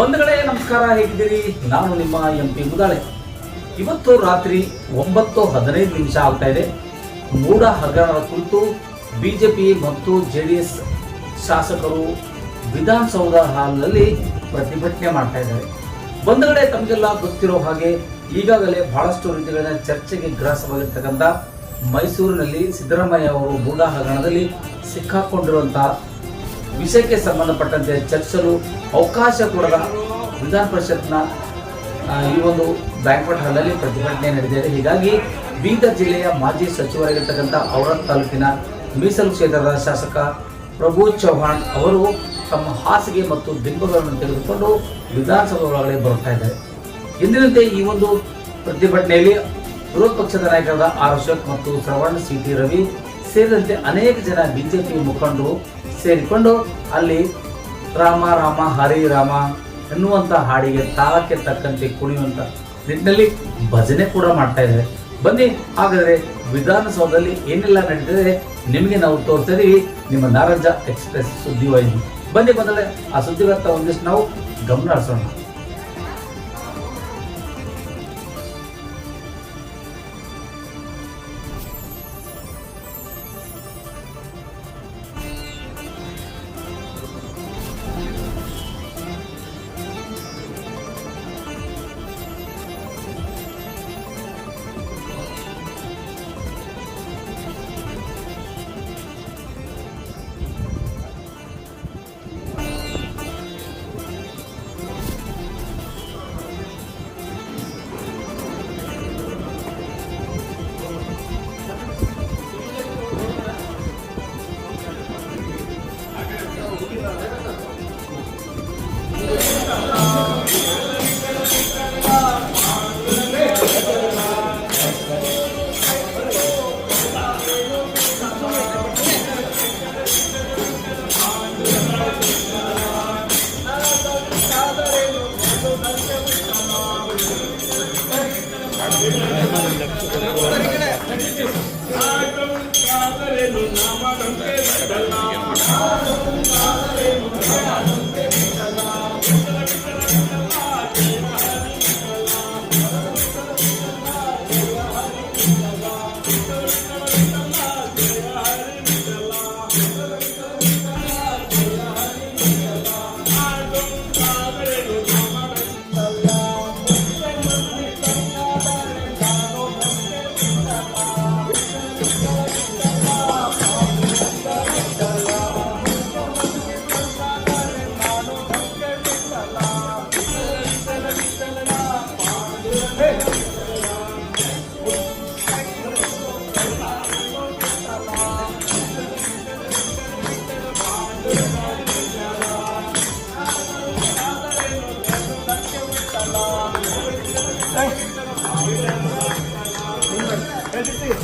ಬಂಧುಗಳೇ, ನಮಸ್ಕಾರ, ಹೇಗಿದ್ದೀರಿ? ನಾನು ನಿಮ್ಮ ಎಂ ಪಿ ಮುದಾಳೆ. ಇವತ್ತು ರಾತ್ರಿ ಒಂಬತ್ತು ಹದಿನೈದು ನಿಮಿಷ ಆಗ್ತಾ ಇದೆ. ಮೂಡ ಹಗರಣದ ಕುರಿತು ಬಿಜೆಪಿ ಮತ್ತು ಜೆ ಡಿ ಎಸ್ ಶಾಸಕರು ವಿಧಾನಸೌಧ ಹಾಲ್ನಲ್ಲಿ ಪ್ರತಿಭಟನೆ ಮಾಡ್ತಾ ಇದ್ದಾರೆ. ಬಂಧುಗಳೇ, ತಮಗೆಲ್ಲ ಗೊತ್ತಿರೋ ಹಾಗೆ ಈಗಾಗಲೇ ಬಹಳಷ್ಟು ರೀತಿಗಳ ಚರ್ಚೆಗೆ ಗ್ರಾಸವಾಗಿರ್ತಕ್ಕಂಥ ಮೈಸೂರಿನಲ್ಲಿ ಸಿದ್ದರಾಮಯ್ಯ ಅವರು ಮೂಡ ಹಗರಣದಲ್ಲಿ ಸಿಕ್ಕಾಕೊಂಡಿರುವಂತಹ ವಿಷಯಕ್ಕೆ ಸಂಬಂಧಪಟ್ಟಂತೆ ಚರ್ಚಿಸಲು ಅವಕಾಶ ಕೊಡದ ವಿಧಾನ ಪರಿಷತ್ನ ಈ ಒಂದು ಬ್ಯಾಂಕ್ವೆಟ್ ಹಾಲ್ನಲ್ಲಿ ಪ್ರತಿಭಟನೆ ನಡೆದಿದೆ ಹೀಗಾಗಿ ಬೀದರ್ ಜಿಲ್ಲೆಯ ಮಾಜಿ ಸಚಿವರಾಗಿರ್ತಕ್ಕಂಥ ಔರಂಗ್ ತಾಲೂಕಿನ ಮೀಸಲು ಕ್ಷೇತ್ರದ ಶಾಸಕ ಪ್ರಭು ಚೌಹಾಣ್ ಅವರು ತಮ್ಮ ಹಾಸಿಗೆ ಮತ್ತು ದಿಂಬಗಳನ್ನು ತೆಗೆದುಕೊಂಡು ವಿಧಾನಸಭೆ ಒಳಗಡೆ ಬರುತ್ತಾ ಇದ್ದಾರೆ. ಎಂದಿನಂತೆ ಈ ಒಂದು ಪ್ರತಿಭಟನೆಯಲ್ಲಿ ವಿರೋಧ ಪಕ್ಷದ ನಾಯಕರಾದ ಆರ್ ಅಶೋಕ್ ಮತ್ತು ಶ್ರವಣ್ ಸಿ ಟಿ ರವಿ ಸೇರಿದಂತೆ ಅನೇಕ ಜನ ಬಿಜೆಪಿ ಮುಖಂಡರು ಸೇರಿಕೊಂಡು ಅಲ್ಲಿ ರಾಮ ರಾಮ, ಹರಿ, ರಾಮ ಎನ್ನುವಂಥ ಹಾಡಿಗೆ ತಾಳಕ್ಕೆ ತಕ್ಕಂತೆ ಕುಣಿಯುವಂಥ ನಿಟ್ಟಿನಲ್ಲಿ ಭಜನೆ ಕೂಡ ಮಾಡ್ತಾ ಇದ್ದಾರೆ. ಬನ್ನಿ, ಹಾಗಾದರೆ ವಿಧಾನಸೌಧದಲ್ಲಿ ಏನೆಲ್ಲ ನಡೀತಿದೆ ನಿಮಗೆ ನಾವು ತೋರಿಸ್ತಾ ನಿಮ್ಮ ನಾರಾಜ ಎಕ್ಸ್ಪ್ರೆಸ್ ಸುದ್ದಿವಾಹಿನಿ. ಬನ್ನಿ ಬಂದರೆ ಆ ಸುದ್ದಿಗಳತ್ತ ಒಂದಿಷ್ಟು ನಾವು ಗಮನ ಹರಿಸೋಣ. కాంగ్రెస్